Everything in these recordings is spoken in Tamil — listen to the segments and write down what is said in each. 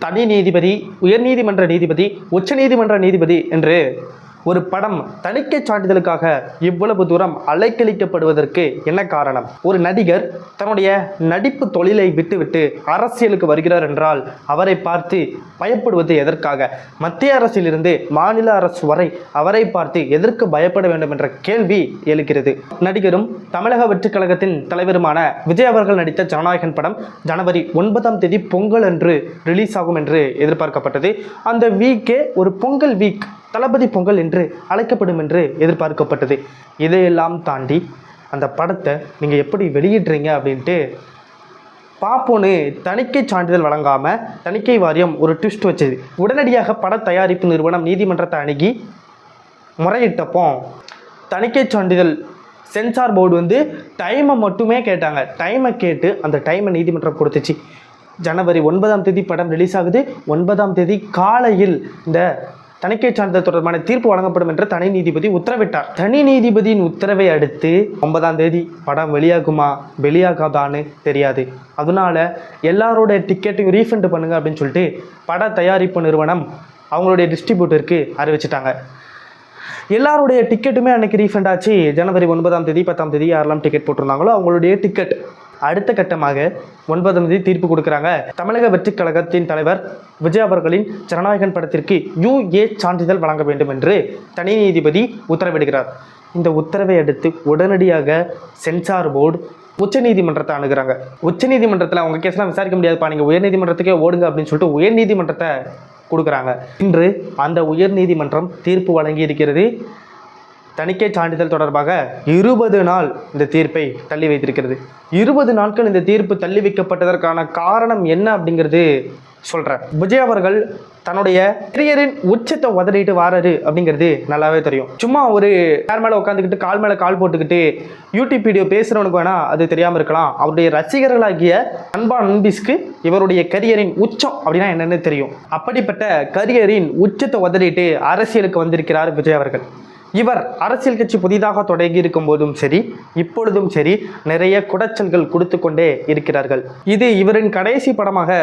தனி நீதிபதி உயர்நீதிமன்ற நீதிபதி உச்சநீதிமன்ற நீதிபதி என்று ஒரு படம் தணிக்கை சான்றிதழுக்காக இவ்வளவு தூரம் அலைக்கழிக்கப்படுவதற்கு என்ன காரணம்? ஒரு நடிகர் தன்னுடைய நடிப்பு தொழிலை விட்டுவிட்டு அரசியலுக்கு வருகிறார் என்றால் அவரை பார்த்து பயப்படுவது எதற்காக? மத்திய அரசிலிருந்து மாநில அரசு வரை அவரை பார்த்து எதற்கு பயப்பட வேண்டும் என்ற கேள்வி எழுகிறது. நடிகரும் தமிழக வெற்றிக் கழகத்தின் தலைவருமான விஜய் அவர்கள் நடித்த ஜனநாயகன் படம் ஜனவரி ஒன்பதாம் தேதி பொங்கல் அன்று ரிலீஸ் ஆகும் என்று எதிர்பார்க்கப்பட்டது. அந்த வீக்கே ஒரு பொங்கல் வீக் தளபதி பொங்கல் என்று அழைக்கப்படும் என்று எதிர்பார்க்கப்பட்டது. இதையெல்லாம் தாண்டி அந்த படத்தை நீங்கள் எப்படி வெளியிடுறீங்க அப்படின்ட்டு பார்ப்போன்னு தணிக்கை சான்றிதழ் வழங்காமல் தணிக்கை வாரியம் ஒரு ட்விஸ்ட் வச்சது. உடனடியாக பட தயாரிப்பு நிறுவனம் நீதிமன்றத்தை அணுகி முறையிட்டப்போ தணிக்கை சான்றிதழ் சென்சார் போர்டு வந்து டைமை மட்டுமே கேட்டாங்க. டைமை கேட்டு அந்த டைமை நீதிமன்றம் கொடுத்துச்சு. ஜனவரி ஒன்பதாம் தேதி படம் ரிலீஸ் ஆகுது. ஒன்பதாம் தேதி காலையில் இந்த தணிக்கை சான்றிதழ் தொடர்பான தீர்ப்பு வழங்கப்படும் என்று தனி நீதிபதி உத்தரவிட்டார். தனி நீதிபதியின் உத்தரவை அடுத்து ஒன்பதாம் தேதி படம் வெளியாகுமா வெளியாகாதான்னு தெரியாது. அதனால எல்லாரோட டிக்கெட்டையும் ரீஃபண்ட் பண்ணுங்க அப்படின்னு சொல்லிட்டு பட தயாரிப்பு நிறுவனம் அவங்களுடைய டிஸ்ட்ரிபியூட்டருக்கு அறிவிச்சிட்டாங்க. எல்லாருடைய டிக்கெட்டுமே அன்னைக்கு ரீஃபண்ட் ஆச்சு. ஜனவரி ஒன்பதாம் தேதி பத்தாம் தேதி யாரெல்லாம் டிக்கெட் போட்டிருந்தாங்களோ அவங்களுடைய டிக்கெட். அடுத்த கட்டமாக ஒன்பதாம் தேதி தீர்ப்பு கொடுக்குறாங்க. தமிழக வெற்றிக் கழகத்தின் தலைவர் விஜய் அவர்களின் ஜனநாயகன் படத்திற்கு யுஏ சான்றிதழ் வழங்க வேண்டும் என்று தனி நீதிபதி உத்தரவிடுகிறார். இந்த உத்தரவை அடுத்து உடனடியாக சென்சார் போர்டு உச்சநீதிமன்றத்தை அணுகிறாங்க. உச்சநீதிமன்றத்தில் அவங்க கேஸ்லாம் விசாரிக்க முடியாதுப்பா. நீங்கள் உயர்நீதிமன்றத்துக்கே ஓடுங்க அப்படின்னு சொல்லிட்டு உயர்நீதிமன்றத்தை கொடுக்குறாங்க. இன்று அந்த உயர்நீதிமன்றம் தீர்ப்பு வழங்கி இருக்கிறது தணிக்கை சான்றிதழ் தொடர்பாக இருபது நாள் இந்த தீர்ப்பை தள்ளி வைத்திருக்கிறது. இருபது நாட்கள் இந்த தீர்ப்பு தள்ளி வைக்கப்பட்டதற்கான காரணம் என்ன அப்படிங்கிறது சொல்கிறேன் விஜய் அவர்கள் தன்னுடைய கரியரின் உச்சத்தை உதறிட்டு வாராரு அப்படிங்கிறது நல்லாவே தெரியும். சும்மா ஒரு கார் மேலே உட்காந்துக்கிட்டு கால் மேலே கால் போட்டுக்கிட்டு யூடியூப் வீடியோ பேசுகிறவனுக்கு வேணால் அது தெரியாமல் இருக்கலாம். அவருடைய ரசிகர்களாகிய அன்பா நண்பிஸ்க்கு இவருடைய கரியரின் உச்சம் அப்படின்னா என்னென்னு தெரியும். அப்படிப்பட்ட கரியரின் உச்சத்தை உதறிட்டு அரசியலுக்கு வந்திருக்கிறார் விஜய் அவர்கள். இவர் அரசியல் கட்சி புதிதாக தொடங்கி இருக்கும் போதும் சரி இப்பொழுதும் சரி நிறைய குடைச்சல்கள் கொடுத்து கொண்டே இருக்கிறார்கள். இது இவரின் கடைசி படமாக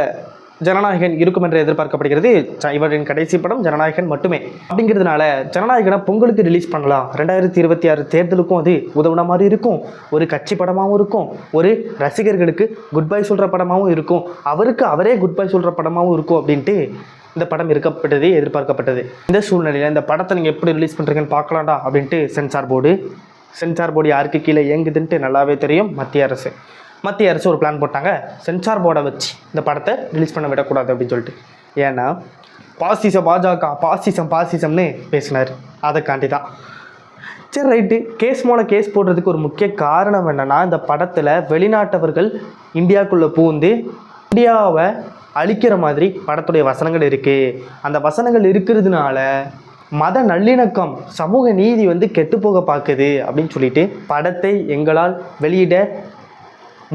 ஜனநாயகன் இருக்கும் என்று எதிர்பார்க்கப்படுகிறது. இவரின் கடைசி படம் ஜனநாயகன் மட்டுமே. அப்படிங்கிறதுனால ஜனநாயகனை பொங்கலுக்கு ரிலீஸ் பண்ணலாம். ரெண்டாயிரத்தி இருபத்தி ஆறு தேர்தலுக்கும் அது உதவுன மாதிரி இருக்கும். ஒரு கட்சி படமாகவும் இருக்கும். ஒரு ரசிகர்களுக்கு குட் பை சொல்கிற படமாகவும் இருக்கும். அவருக்கு அவரே குட் பை சொல்கிற படமாகவும் இருக்கும் அப்படின்ட்டு இந்த படம் இருக்கப்பட்டது எதிர்பார்க்கப்பட்டது. இந்த சூழ்நிலையில் இந்த படத்தை நீங்கள் எப்படி ரிலீஸ் பண்ணுறீங்கன்னு பார்க்கலாம்டா அப்படின்ட்டு சென்சார் போர்டு சென்சார் போர்டு யாருக்கு கீழே இயங்குதுன்ட்டு நல்லாவே தெரியும். மத்திய அரசு. மத்திய அரசு ஒரு பிளான் போட்டாங்க. சென்சார் போர்டை வச்சு இந்த படத்தை ரிலீஸ் பண்ண விடக்கூடாது அப்படின்னு சொல்லிட்டு. ஏன்னா பாசிசம் பாஜக பாசிசம் பாசிசம்னு பேசினார். அதைக்காண்டி தான். சரி ரைட்டு கேஸ் மூலம் கேஸ் போடுறதுக்கு ஒரு முக்கிய காரணம் என்னென்னா இந்த படத்தில் வெளிநாட்டவர்கள் இந்தியாவுக்குள்ளே பூந்து இந்தியாவை அழிக்கிற மாதிரி படத்துடைய வசனங்கள் இருக்குது அந்த வசனங்கள் இருக்கிறதுனால மத நல்லிணக்கம் சமூக நீதி வந்து கெட்டுப்போக பார்க்குது அப்படின்னு சொல்லிட்டு படத்தை எங்களால் வெளியிட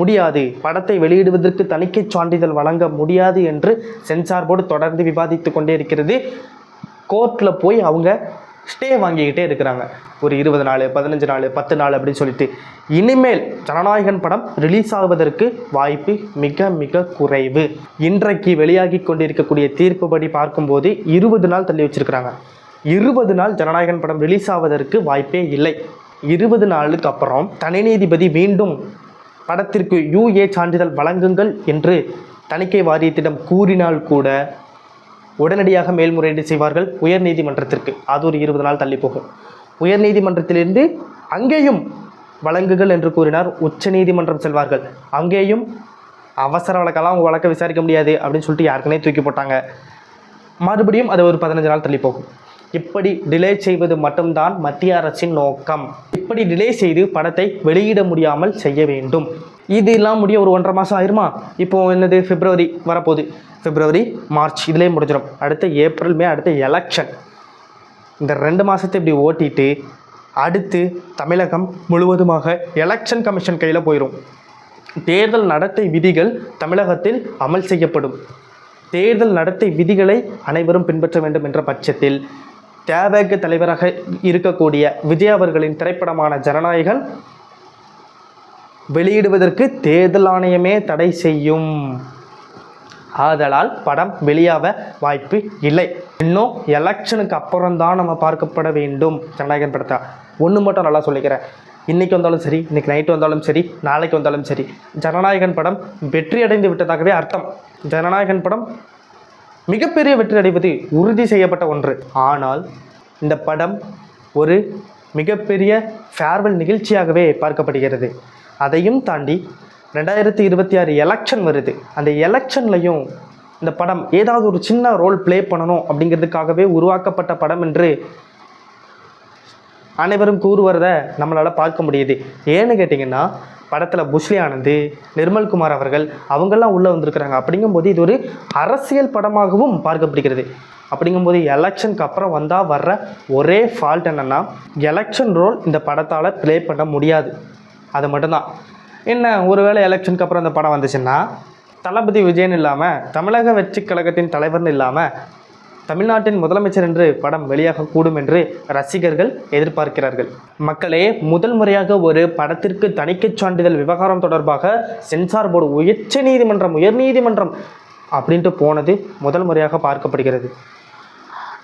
முடியாது. படத்தை வெளியிடுவதற்கு தணிக்கை சான்றிதழ் வழங்க முடியாது என்று சென்சார் போர்டு தொடர்ந்து விவாதித்து கொண்டே இருக்கிறது. கோர்ட்டில் போய் அவங்க ஸ்டே வாங்கிக்கிட்டே இருக்கிறாங்க. ஒரு இருபது நாள் பதினஞ்சு நாள் பத்து நாள் அப்படின்னு சொல்லிட்டு. இனிமேல் ஜனநாயகன் படம் ரிலீஸ் ஆவதற்கு வாய்ப்பு மிக மிக குறைவு. இன்றைக்கு வெளியாகி கொண்டிருக்கக்கூடிய தீர்ப்புப்படி பார்க்கும்போது இருபது நாள் தள்ளி வச்சிருக்கிறாங்க. இருபது நாள் ஜனநாயகன் படம் ரிலீஸ் ஆவதற்கு வாய்ப்பே இல்லை. இருபது நாளுக்கு அப்புறம் தனி நீதிபதி மீண்டும் படத்திற்கு யுஏ சான்றிதழ் வழங்குங்கள் என்று தணிக்கை வாரியத்திடம் கூறினால் கூட உடனடியாக மேல்முறையீடு செய்வார்கள் உயர்நீதிமன்றத்திற்கு அது ஒரு இருபது நாள் தள்ளி போகும். உயர்நீதிமன்றத்திலிருந்து அங்கேயும் வழங்குகள் என்று கூறினார் உச்சநீதிமன்றம் செல்வார்கள். அங்கேயும் அவசர வழக்கெல்லாம் அவங்க வழக்கை விசாரிக்க முடியாது அப்படின்னு சொல்லிட்டு யாருக்குனே தூக்கி போட்டாங்க. மறுபடியும் அது ஒரு பதினஞ்சு நாள் தள்ளி போகும். இப்படி டிலே செய்வது மட்டும்தான் மத்திய அரசின் நோக்கம். இப்படி டிலே செய்து படத்தை வெளியிட முடியாமல் செய்ய வேண்டும். இதெல்லாம் முடிய ஒரு ஒன்றரை மாதம் ஆயிருமா? இப்போது என்னது? பிப்ரவரி வரப்போகுது. பிப்ரவரி மார்ச் இதுலேயே முடிஞ்சிடும். அடுத்த ஏப்ரல் மே அடுத்த எலெக்ஷன் இந்த ரெண்டு மாதத்தை இப்படி ஓட்டிட்டு அடுத்து தமிழகம் முழுவதுமாக எலெக்ஷன் கமிஷன் கையில் போயிடும் தேர்தல் நடத்தை விதிகள் தமிழகத்தில் அமல் செய்யப்படும். தேர்தல் நடத்தை விதிகளை அனைவரும் பின்பற்ற வேண்டும் என்ற பட்சத்தில் தேவக தலைவராக இருக்கக்கூடிய விஜய் அவர்களின் திரைப்படமான ஜனநாயகன் வெளியிடுவதற்கு தேர்தல் ஆணையமே தடை செய்யும். ஆதலால் படம் வெளியாக வாய்ப்பு இல்லை. இன்னும் எலெக்ஷனுக்கு அப்புறம் தான் நம்ம பார்க்கப்பட வேண்டும். ஜனநாயகன் படத்தை. ஒன்று மட்டும் நல்லா சொல்லிக்கிறேன். இன்றைக்கி வந்தாலும் சரி இன்றைக்கி நைட்டு வந்தாலும் சரி நாளைக்கு வந்தாலும் சரி ஜனநாயகன் படம் வெற்றி அடைந்து விட்டதாகவே அர்த்தம். ஜனநாயகன் படம் மிகப்பெரிய வெற்றி அடைவது உறுதி செய்யப்பட்ட ஒன்று. ஆனால் இந்த படம் ஒரு மிகப்பெரிய ஃபேர்வெல் நிகழ்ச்சியாகவே பார்க்கப்படுகிறது. அதையும் தாண்டி ரெண்டாயிரத்தி இருபத்தி ஆறு எலெக்ஷன் வருது. அந்த எலெக்ஷன்லையும் இந்த படம் ஏதாவது ஒரு சின்ன ரோல் ப்ளே பண்ணணும் அப்படிங்கிறதுக்காகவே உருவாக்கப்பட்ட படம் என்று அனைவரும் கூறுவதை நம்மளால் பார்க்க முடியுது. ஏன்னு கேட்டிங்கன்னா படத்தில் புஷ்லி ஆனந்த் நிர்மல்குமார் அவர்கள் அவங்கெல்லாம் உள்ளே வந்திருக்கிறாங்க. அப்படிங்கும்போது இது ஒரு அரசியல் படமாகவும் பார்க்கப்படுகிறது. அப்படிங்கும்போது எலெக்ஷனுக்கு அப்புறம் வந்தால் வர்ற ஒரே ஃபால்ட் என்னென்னா எலெக்ஷன் ரோல் இந்த படத்தால் ப்ளே பண்ண முடியாது. அது மட்டும்தான். என்ன ஒருவேளை எலெக்ஷனுக்கு அப்புறம் அந்த படம் வந்துச்சுன்னா தளபதி விஜயன் இல்லாமல் தமிழக வெற்றி கழகத்தின் தலைவர்னு இல்லாமல் தமிழ்நாட்டின் முதலமைச்சர் என்று படம் வெளியாகக்கூடும் என்று ரசிகர்கள் எதிர்பார்க்கிறார்கள். மக்களே முதல் முறையாக ஒரு படத்திற்கு தணிக்கைச் சான்றிதழ் விவகாரம் தொடர்பாக சென்சார் போர்டு உயர்ச்ச நீதிமன்றம் உயர்நீதிமன்றம் அப்படின்ட்டு போனது முதல் முறையாக பார்க்கப்படுகிறது.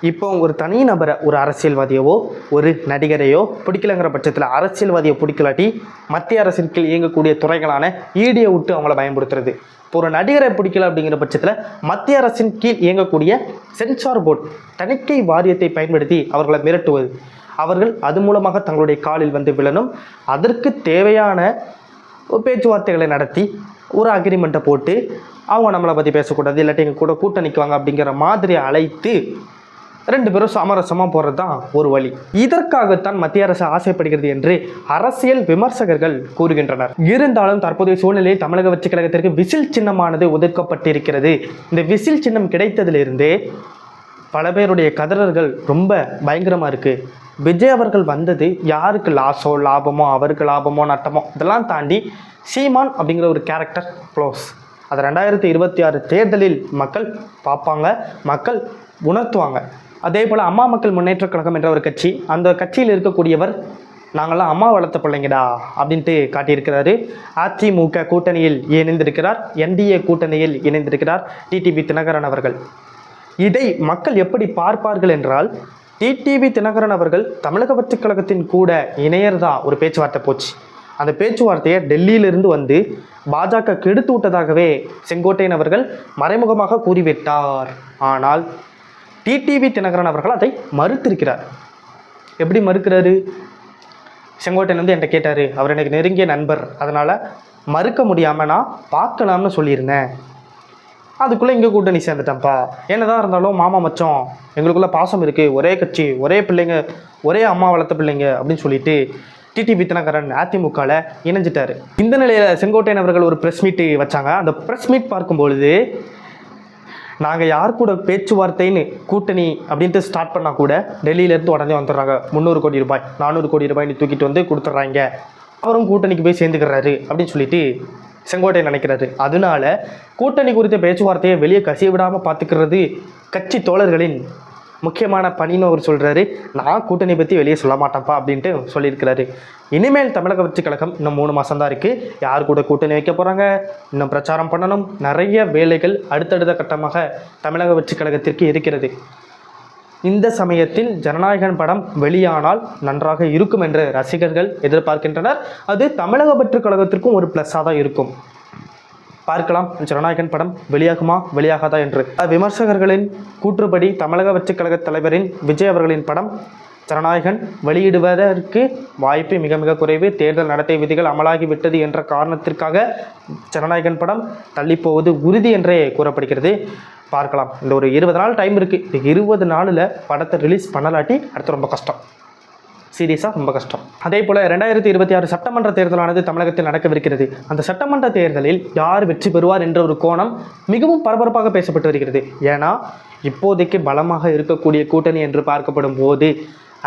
இப்போ ஒரு தனி நபரை ஒரு அரசியல்வாதியவோ ஒரு நடிகரையோ பிடிக்கலங்கிற பட்சத்தில் அரசியல்வாதியை பிடிக்கலாட்டி மத்திய அரசின் கீழ் இயங்கக்கூடிய துறைகளான ஈடியை விட்டு அவங்கள பயன்படுத்துறது. இப்போ ஒரு நடிகரை பிடிக்கல அப்படிங்கிற பட்சத்தில் மத்திய அரசின் கீழ் இயங்கக்கூடிய சென்சார் போர்டு தணிக்கை வாரியத்தை பயன்படுத்தி அவர்களை மிரட்டுவது. அவர்கள் அது மூலமாக தங்களுடைய காலில் வந்து விழணும். அதற்கு தேவையான பேச்சுவார்த்தைகளை நடத்தி ஒரு அக்ரிமெண்ட்டை போட்டு அவங்க நம்மளை பற்றி பேசக்கூடாது இல்லாட்டி எங்கள் கூட கூட்டணிக்குவாங்க அப்படிங்கிற மாதிரி அழைத்து ரெண்டு பேரும் சமரசமாக போகிறது தான் ஒரு வழி. இதற்காகத்தான் மத்திய அரசு ஆசைப்படுகிறது என்று அரசியல் விமர்சகர்கள் கூறுகின்றனர். இருந்தாலும் தற்போதைய சூழ்நிலையில் தமிழக வச்சு கழகத்திற்கு விசில் சின்னமானது ஒதுக்கப்பட்டிருக்கிறது. இந்த விசில் சின்னம் கிடைத்ததிலிருந்தே பல பேருடைய கதறல்கள் ரொம்ப பயங்கரமாக இருக்குது விஜய் அவர்கள் வந்தது யாருக்கு லாஸோ லாபமோ அவருக்கு லாபமோ நட்டமோ இதெல்லாம் தாண்டி சீமான் அப்படிங்கிற ஒரு கேரக்டர் க்ளோஸ் அது ரெண்டாயிரத்தி இருபத்தி ஆறு தேர்தலில் மக்கள் பார்ப்பாங்க மக்கள் உணர்த்துவாங்க. அதே போல் அம்மா மக்கள் முன்னேற்றக் கழகம் என்ற ஒரு கட்சி அந்த கட்சியில் இருக்கக்கூடியவர் நாங்கள்லாம் அம்மா வளர்த்த பிள்ளைங்கடா அப்படின்ட்டு காட்டியிருக்கிறாரு. அதிமுக கூட்டணியில் இணைந்திருக்கிறார். என்டிஏ கூட்டணியில் இணைந்திருக்கிறார் டிடிவி தினகரன் அவர்கள். இதை மக்கள் எப்படி பார்ப்பார்கள் என்றால் டிடிவி தினகரன் அவர்கள் தமிழக வெற்றிக் கழகத்தின் கூட இணையறதா ஒரு பேச்சுவார்த்தை போச்சு. அந்த பேச்சுவார்த்தையை டெல்லியிலிருந்து வந்து பாஜக கெடுத்து விட்டதாகவே செங்கோட்டையன் அவர்கள் மறைமுகமாக கூறிவிட்டார். ஆனால் டிடிவி தினகரன் அவர்கள் அதை மறுத்திருக்கிறார். எப்படி மறுக்கிறாரு? செங்கோட்டையன் வந்து என்கிட்ட கேட்டார் அவர் எனக்கு நெருங்கிய நண்பர் அதனால் மறுக்க முடியாமல் நான் பார்க்கலாம்னு சொல்லியிருந்தேன். அதுக்குள்ளே இங்கே கூட்டணி சேர்ந்துட்டேன்ப்பா. என்னதான் இருந்தாலும் மாமா மச்சம் எங்களுக்குள்ளே பாசம் இருக்குது ஒரே கட்சி ஒரே பிள்ளைங்க ஒரே அம்மா வளர்த்த பிள்ளைங்க அப்படின்னு சொல்லிட்டு டிடிவி தினகரன் அதிமுகவில் இணைஞ்சிட்டார். இந்த நிலையில் செங்கோட்டையன் அவர்கள் ஒரு ப்ரெஸ் மீட் வச்சாங்க. அந்த ப்ரெஸ் மீட் பார்க்கும்பொழுது நாங்கள் யார் கூட பேச்சுவார்த்தைன்னு கூட்டணி அப்படின்ட்டு ஸ்டார்ட் பண்ணால் கூட டெல்லியிலேருந்து உடனே வந்துடுறாங்க. முந்நூறு கோடி ரூபாய் நானூறு கோடி ரூபாய் தூக்கிட்டு வந்து கொடுத்துட்றாங்க. அவரும் கூட்டணிக்கு போய் சேர்ந்துக்கிறாரு அப்படின்னு சொல்லிட்டு செங்கோட்டை நினைக்கிறாரு. அதனால கூட்டணி குறித்த பேச்சுவார்த்தையை வெளியே கசிய விடாமல் பார்த்துக்கிறது கட்சி தோழர்களின் முக்கியமான பணின்னு அவர் சொல்கிறாரு நான் கூட்டணி பற்றி வெளியே சொல்ல மாட்டேன்ப்பா அப்படின்ட்டு சொல்லியிருக்கிறாரு. இனிமேல் தமிழக வெற்றி கழகம் இன்னும் மூணு மாதம் தான் இருக்குது யார் கூட கூட்டணி வைக்க போகிறாங்க இன்னும் பிரச்சாரம் பண்ணணும். நிறைய வேலைகள் அடுத்தடுத்த கட்டமாக தமிழக வெற்றி கழகத்திற்கு இருக்கிறது. இந்த சமயத்தில் ஜனநாயகன் படம் வெளியானால் நன்றாக இருக்கும் என்று ரசிகர்கள் எதிர்பார்க்கின்றனர். அது தமிழக வெற்றி கழகத்திற்கும் ஒரு ப்ளஸ்ஸாக தான் இருக்கும். பார்க்கலாம். ஜனநாயகன் படம் வெளியாகுமா வெளியாகாதா என்று. விமர்சகர்களின் கூற்றுப்படி தமிழக வெற்றிக் கழக தலைவரின் விஜய் அவர்களின் படம் ஜனநாயகன் வெளியிடுவதற்கு வாய்ப்பு மிக மிக குறைவு. தேர்தல் நடத்தை விதிகள் அமலாகிவிட்டது என்ற காரணத்திற்காக ஜனநாயகன் படம் தள்ளிப்போவது உறுதி என்றே கூறப்படுகிறது. பார்க்கலாம். இந்த ஒரு இருபது நாள் டைம் இருக்குது இருபது நாளில் படத்தை ரிலீஸ் பண்ணலாட்டி அடுத்து ரொம்ப கஷ்டம். சீரியஸாக ரொம்ப கஷ்டம். அதே போல் ரெண்டாயிரத்தி இருபத்தி ஆறு சட்டமன்ற தேர்தலானது தமிழகத்தில் நடக்கவிருக்கிறது. அந்த சட்டமன்ற தேர்தலில் யார் வெற்றி பெறுவார் என்ற ஒரு கோணம் மிகவும் பரபரப்பாக பேசப்பட்டு வருகிறது. ஏன்னா இப்போதைக்கு பலமாக இருக்கக்கூடிய கூட்டணி என்று பார்க்கப்படும் போது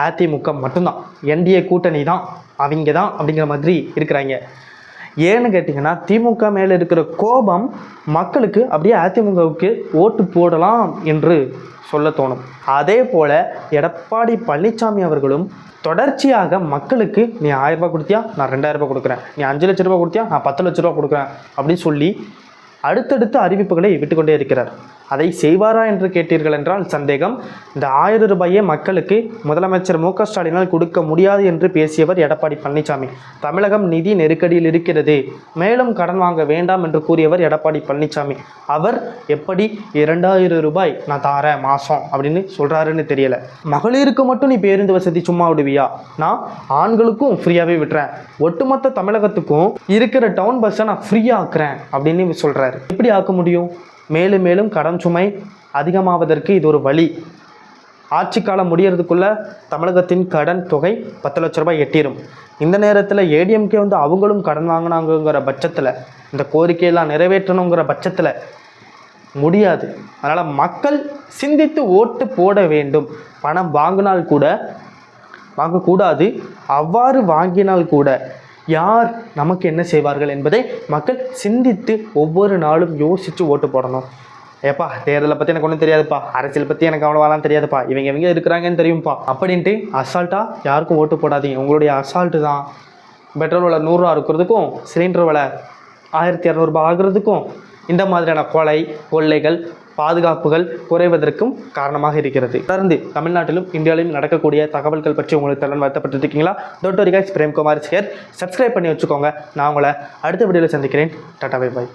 அதிமுக மட்டும்தான். என்டிஏ கூட்டணி தான் அவங்க தான் அப்படிங்கிற மாதிரி இருக்கிறாங்க. ஏன்னு கேட்டிங்கன்னா திமுக மேலே இருக்கிற கோபம் மக்களுக்கு அப்படியே அதிமுகவுக்கு ஓட்டு போடலாம் என்று சொல்ல தோணும். அதே போல் எடப்பாடி பழனிசாமி அவர்களும் தொடர்ச்சியாக மக்களுக்கு நீ ஆயிரரூபா கொடுத்தியா? நான் ரெண்டாயிரம் ரூபாய் கொடுக்குறேன். நீ அஞ்சு லட்ச ரூபா கொடுத்தியா? நான் பத்து லட்ச ரூபா கொடுக்குறேன். அப்படின்னு சொல்லி அடுத்தடுத்த அறிவிப்புகளை விட்டுக்கொண்டே இருக்கிறார். அதை செய்வாரா என்று கேட்டீர்கள் என்றால் சந்தேகம். இந்த ஆயிரம் ரூபாயை மக்களுக்கு முதலமைச்சர் மு ஸ்டாலினால் கொடுக்க முடியாது என்று பேசியவர் எடப்பாடி பழனிசாமி. தமிழகம் நிதி நெருக்கடியில் இருக்கிறது. மேலும் கடன் வாங்க வேண்டாம் என்று கூறியவர் எடப்பாடி பழனிசாமி. அவர் எப்படி இரண்டாயிரம் ரூபாய் நான் தாரேன் மாதம் அப்படின்னு சொல்கிறாருன்னு தெரியல. மகளிருக்கு மட்டும் நீ பேருந்து வசதி சும்மா விடுவியா? நான் ஆண்களுக்கும் ஃப்ரீயாகவே விட்டுறேன். ஒட்டுமொத்த தமிழகத்துக்கும் இருக்கிற டவுன் பஸ்ஸை நான் ஃப்ரீயாக ஆக்குறேன் அப்படின்னு சொல்கிறாரு எப்படி ஆக்க முடியும்? மேலும் மேலும் கடன் சுமை அதிகமாவதற்கு இது ஒரு வழி. ஆட்சி காலம் முடியறதுக்குள்ளே தமிழகத்தின் கடன் தொகை பத்து லட்ச ரூபாய் எட்டிடும் இந்த நேரத்தில் ஏடிஎம்கே வந்து அவங்களும் கடன் வாங்கினாங்கங்கிற பட்சத்தில் இந்த கோரிக்கையெல்லாம் நிறைவேற்றணுங்கிற பட்சத்தில் முடியாது. அதனால் மக்கள் சிந்தித்து ஓட்டு போட வேண்டும். பணம் வாங்கினால் கூட வாங்கக்கூடாது. அவ்வாறு வாங்கினால் கூட யார் நமக்கு என்ன செய்வார்கள் என்பதை மக்கள் சிந்தித்து ஒவ்வொரு நாளும் யோசித்து ஓட்டு போடணும். ஏப்பா தேர்தலை பற்றி எனக்கு ஒன்றும் தெரியாதுப்பா. அரசியல் பற்றி எனக்கு அவ்வளோவாலாம் தெரியாதுப்பா. இவங்க இவங்க இருக்கிறாங்கன்னு தெரியும்ப்பா அப்படின்ட்டு அசால்ட்டாக யாருக்கும் ஓட்டு போடாதீங்க. உங்களுடைய அசால்ட்டு தான். பெட்ரோல் விலை நூறுரூவா இருக்கிறதுக்கும் சிலிண்டர் விலை ஆயிரத்தி இரநூறுபா ஆகுறதுக்கும் இந்த மாதிரியான கொலை கொள்ளைகள் பாதுகாப்புகள் குறைவதற்கும் காரணமாக இருக்கிறது. தொடர்ந்து தமிழ்நாட்டிலும் இந்தியாவிலும் நடக்கக்கூடிய தகவல்கள் பற்றி உங்களுக்கு தலன் வருத்தப்பட்டிருக்கீங்களா? டோட்டோரிகாய்ஸ் பிரேம்குமார் சேர் சப்ஸ்கிரைப் பண்ணி வச்சுக்கோங்க. நான் உங்களை அடுத்த வீடியோவில் சந்திக்கிறேன். Tata bye bye